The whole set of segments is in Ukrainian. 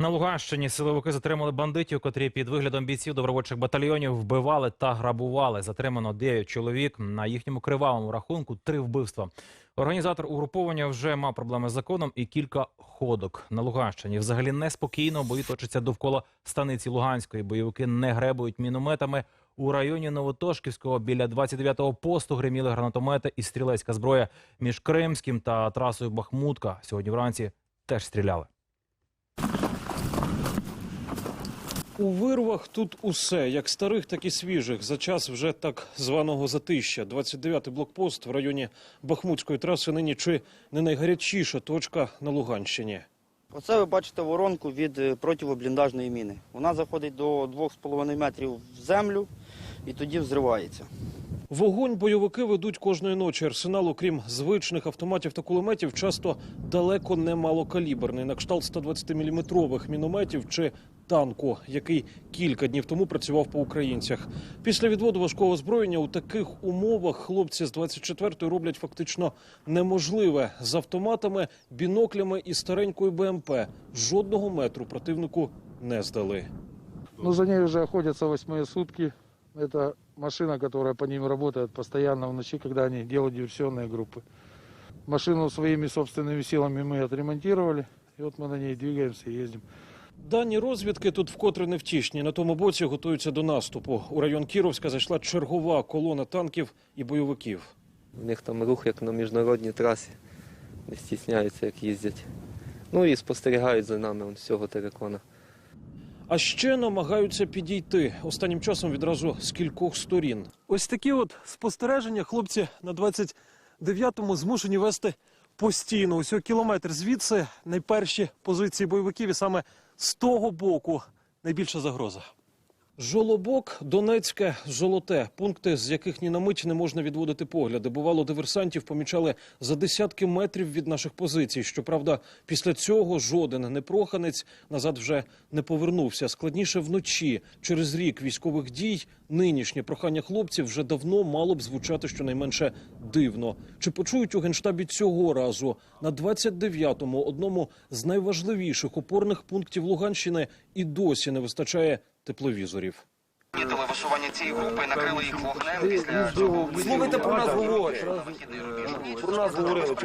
На Луганщині силовики затримали бандитів, котрі під виглядом бійців добровольчих батальйонів вбивали та грабували. Затримано 9 чоловік. На їхньому кривавому рахунку три вбивства. Організатор угруповання вже мав проблеми з законом і кілька ходок на Луганщині. Взагалі неспокійно, бої точаться довкола станиці Луганської. Бойовики не гребують мінометами. У районі Новотошківського біля 29-го посту гриміли гранатомети і стрілецька зброя між Кримським та трасою Бахмутка. Сьогодні вранці теж стріляли. У вирвах тут усе, як старих, так і свіжих. За час вже так званого затища. 29-й блокпост в районі Бахмутської траси нині чи не найгарячіша точка на Луганщині. Оце ви бачите воронку від е, противобліндажної міни. Вона заходить до 2,5 метрів в землю і тоді взривається. Вогонь бойовики ведуть кожної ночі. Арсенал, окрім звичних автоматів та кулеметів, часто далеко не малокаліберний, на кшталт 120-мм мінометів чи танку, який кілька днів тому працював по українцях. Після відводу важкого озброєння у таких умовах хлопці з 24-ї роблять фактично неможливе з автоматами, біноклями і старенькою БМП. Жодного метру противнику не здали. Ну, за ней уже охотятся восьмые сутки. Это машина, которая по ним работает постоянно в ночи, когда они делают диверсионные группы. Машину своими собственными силами мы отремонтировали. И вот мы на ней двигаемся и ездим. Дані розвідки тут вкотре невтішні. На тому боці готуються до наступу. У район Кіровська зайшла чергова колона танків і бойовиків. У них там рух як на міжнародній трасі. Не стісняються, як їздять. Ну і спостерігають за нами он, з цього терикона. А ще намагаються підійти останнім часом відразу з кількох сторін. Ось такі от спостереження хлопці на 29-му змушені вести постійно. Усього кілометр звідси найперші позиції бойовиків, і саме з того боку найбільша загроза. Жолобок, Донецьке, Золоте пункти, з яких ні на мить не можна відводити погляди. Бувало, диверсантів помічали за десятки метрів від наших позицій. Щоправда, після цього жоден непроханець назад вже не повернувся. Складніше вночі через рік військових дій. Нинішнє прохання хлопців вже давно мало б звучати щонайменше дивно. Чи почують у генштабі цього разу на 29-му, одному з найважливіших опорних пунктів Луганщини, і досі не вистачає тепловізорів. Помітили висування цієї групи, накрили їх вогнем після цього. Слухайте, про нас говорять. Про нас говорили.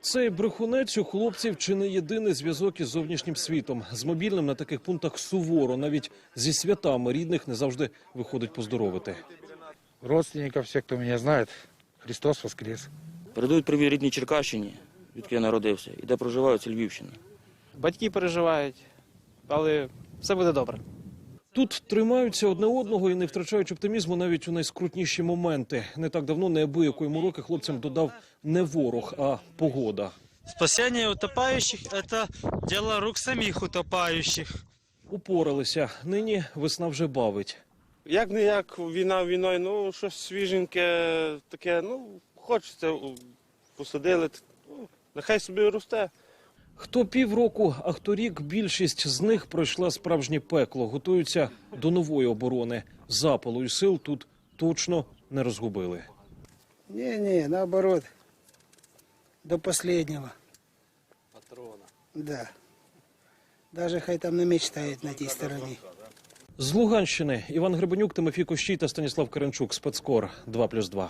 Цей брехунець у хлопців чи не єдиний зв'язок із зовнішнім світом. З мобільним на таких пунктах суворо, навіть зі святами рідних не завжди виходить поздоровити. Родственников, все, кто меня знает, Христос воскрес. Передають привіт рідній Черкащині, відки я народився, і де проживаю, це Львівщина. Батьки переживають, але все буде добре. Тут тримаються одне одного і не втрачають оптимізму навіть у найскрутніші моменти. Не так давно неабиякої мороки хлопцям додав не ворог, а погода. Спасение утопающих – это дело рук самих утопающих. Упоралися. Нині весна вже бавить. Як не як війна війною, ну щось свіженьке, таке, ну, хочеться посадили. Ну, нехай собі росте. Хто півроку, а хто рік, більшість з них пройшла справжнє пекло, готуються до нової оборони. Запалу і сил тут точно не розгубили. Не-не, наоборот. До последнего. Патрона. Да. Даже хай там не мечтают на тій стороні. З Луганщини Іван Гребенюк, Тимофій Кощій та Станіслав Каренчук. Спецкор 2+,2.